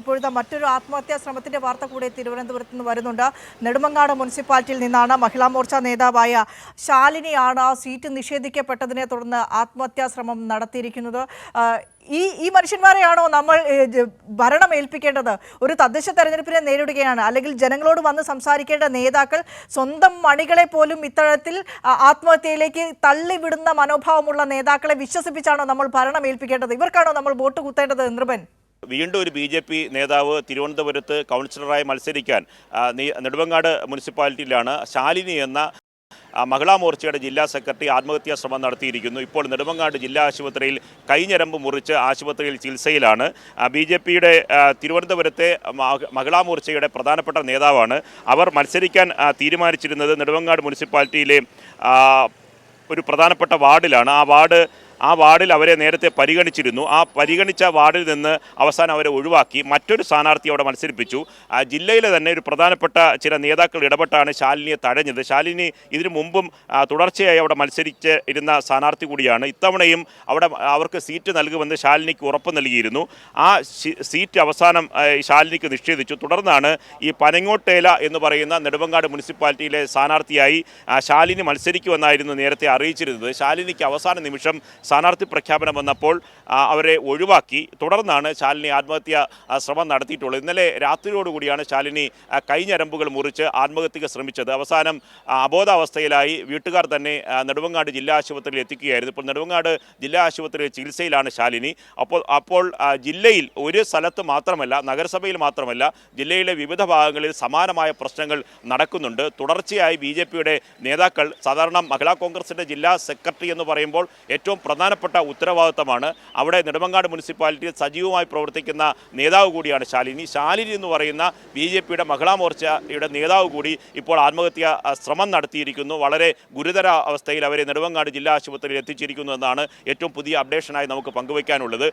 ഇപ്പോഴത്തെ മറ്റൊരു ആത്മഹത്യാ ശ്രമത്തിന്റെ വാർത്ത കൂടെ തിരുവനന്തപുരത്ത് നിന്ന് വരുന്നുണ്ട്. നെടുമങ്ങാട് മുനിസിപ്പാലിറ്റിയിൽ നിന്നാണ് മഹിളാ മോർച്ച നേതാവായ ശാലിനിയാണ് സീറ്റ് നിഷേധിക്കപ്പെട്ടതിനെ തുടർന്ന് ആത്മഹത്യാ ശ്രമം നടത്തിയിരിക്കുന്നത്. ഈ ഈ മനുഷ്യന്മാരെയാണോ നമ്മൾ ഭരണം ഏൽപ്പിക്കേണ്ടത്? ഒരു തദ്ദേശ തെരഞ്ഞെടുപ്പിനെ നേരിടുകയാണ്. അല്ലെങ്കിൽ ജനങ്ങളോട് വന്ന് സംസാരിക്കേണ്ട നേതാക്കൾ സ്വന്തം മണികളെ പോലും ഇത്തരത്തിൽ ആത്മഹത്യയിലേക്ക് തള്ളിവിടുന്ന മനോഭാവമുള്ള നേതാക്കളെ വിശ്വസിപ്പിച്ചാണോ നമ്മൾ ഭരണം ഏൽപ്പിക്കേണ്ടത്? ഇവർക്കാണോ നമ്മൾ വോട്ട് കുത്തേണ്ടത് നൃപൻ വീണ്ടും ഒരു ബി ജെ പി നേതാവ് തിരുവനന്തപുരത്ത് കൗൺസിലറായി മത്സരിക്കാൻ നെടുവങ്ങാട് മുനിസിപ്പാലിറ്റിയിലാണ് ശാലിനി എന്ന മഹിളാ മോർച്ചയുടെ ജില്ലാ സെക്രട്ടറി ആത്മഹത്യാ ശ്രമം നടത്തിയിരിക്കുന്നു. ഇപ്പോൾ നെടുമങ്ങാട് ജില്ലാ ആശുപത്രിയിൽ കൈഞ്ഞരമ്പ് മുറിച്ച് ആശുപത്രിയിൽ ചികിത്സയിലാണ്. ബി ജെ പിയുടെ തിരുവനന്തപുരത്തെ മഹ- മഹിളാ മോർച്ചയുടെ പ്രധാനപ്പെട്ട നേതാവാണ്. അവർ മത്സരിക്കാൻ തീരുമാനിച്ചിരുന്നത് നെടുമങ്ങാട് മുനിസിപ്പാലിറ്റിയിലെ ഒരു പ്രധാനപ്പെട്ട വാർഡിലാണ്. ആ വാർഡ് ആ വാർഡിൽ അവരെ നേരത്തെ പരിഗണിച്ചിരുന്നു. ആ പരിഗണിച്ച വാർഡിൽ നിന്ന് അവസാനം അവരെ ഒഴിവാക്കി. മറ്റൊരു സ്ഥാനാർത്ഥി അവിടെ മത്സരിപ്പിച്ചു. ആ ജില്ലയിലെ തന്നെ ഒരു പ്രധാനപ്പെട്ട ചില നേതാക്കൾ ഇടപെട്ടാണ് ശാലിനിയെ തഴഞ്ഞത്. ശാലിനി ഇതിനു മുമ്പും തുടർച്ചയായി അവിടെ മത്സരിച്ച് ഇരുന്ന സ്ഥാനാർത്ഥി കൂടിയാണ്. ഇത്തവണയും അവിടെ അവർക്ക് സീറ്റ് നൽകുമെന്ന് ശാലിനിക്ക് ഉറപ്പ് നൽകിയിരുന്നു. ആ സീറ്റ് അവസാനം ശാലിനിക്ക് നിഷേധിച്ചു. തുടർന്നാണ് ഈ പനങ്ങോട്ടേല എന്ന് പറയുന്ന നെടുമങ്ങാട് മുനിസിപ്പാലിറ്റിയിലെ സ്ഥാനാർത്ഥിയായി ശാലിനി മത്സരിക്കുമെന്നായിരുന്നു നേരത്തെ അറിയിച്ചിരുന്നത്. ശാലിനിക്ക് അവസാന നിമിഷം സ്ഥാനാർത്ഥി പ്രഖ്യാപനം വന്നപ്പോൾ അവരെ ഒഴിവാക്കി. തുടർന്നാണ് ശാലിനി ആത്മഹത്യ ശ്രമം നടത്തിയിട്ടുള്ളത്. ഇന്നലെ രാത്രിയോടുകൂടിയാണ് ശാലിനി കൈഞ്ഞരമ്പുകൾ മുറിച്ച് ആത്മഹത്യക്ക് ശ്രമിച്ചത്. അവസാനം അബോധാവസ്ഥയിലായി വീട്ടുകാർ തന്നെ നെടുവങ്ങാട് ജില്ലാ ആശുപത്രിയിൽ എത്തിക്കുകയായിരുന്നു. ഇപ്പോൾ നെടുവങ്ങാട് ജില്ലാ ആശുപത്രിയിൽ ചികിത്സയിലാണ് ശാലിനി. അപ്പോൾ അപ്പോൾ ജില്ലയിൽ ഒരു സ്ഥലത്ത് മാത്രമല്ല നഗരസഭയിൽ മാത്രമല്ല ജില്ലയിലെ വിവിധ ഭാഗങ്ങളിൽ സമാനമായ പ്രശ്നങ്ങൾ നടക്കുന്നുണ്ട്. തുടർച്ചയായി ബി നേതാക്കൾ സാധാരണ മഹിളാ കോൺഗ്രസിന്റെ ജില്ലാ സെക്രട്ടറി എന്ന് പറയുമ്പോൾ ഏറ്റവും പ്രധാനപ്പെട്ട ഉത്തരവാദിത്തമാണ്. അവിടെ നെടുമങ്ങാട് മുനിസിപ്പാലിറ്റിയിൽ സജീവമായി പ്രവർത്തിക്കുന്ന നേതാവ് കൂടിയാണ് ശാലിനി. ശാലിനി എന്ന് പറയുന്ന ബി ജെ പിയുടെ മഹിളാ മോർച്ചയുടെ നേതാവ് കൂടി ഇപ്പോൾ ആത്മഹത്യ ശ്രമം നടത്തിയിരിക്കുന്നു. വളരെ ഗുരുതര അവസ്ഥയിൽ അവരെ നെടുമങ്ങാട് ജില്ലാ ആശുപത്രിയിൽ എത്തിച്ചിരിക്കുന്നു എന്നാണ് ഏറ്റവും പുതിയ അപ്ഡേഷനായി നമുക്ക് പങ്കുവയ്ക്കാനുള്ളത്.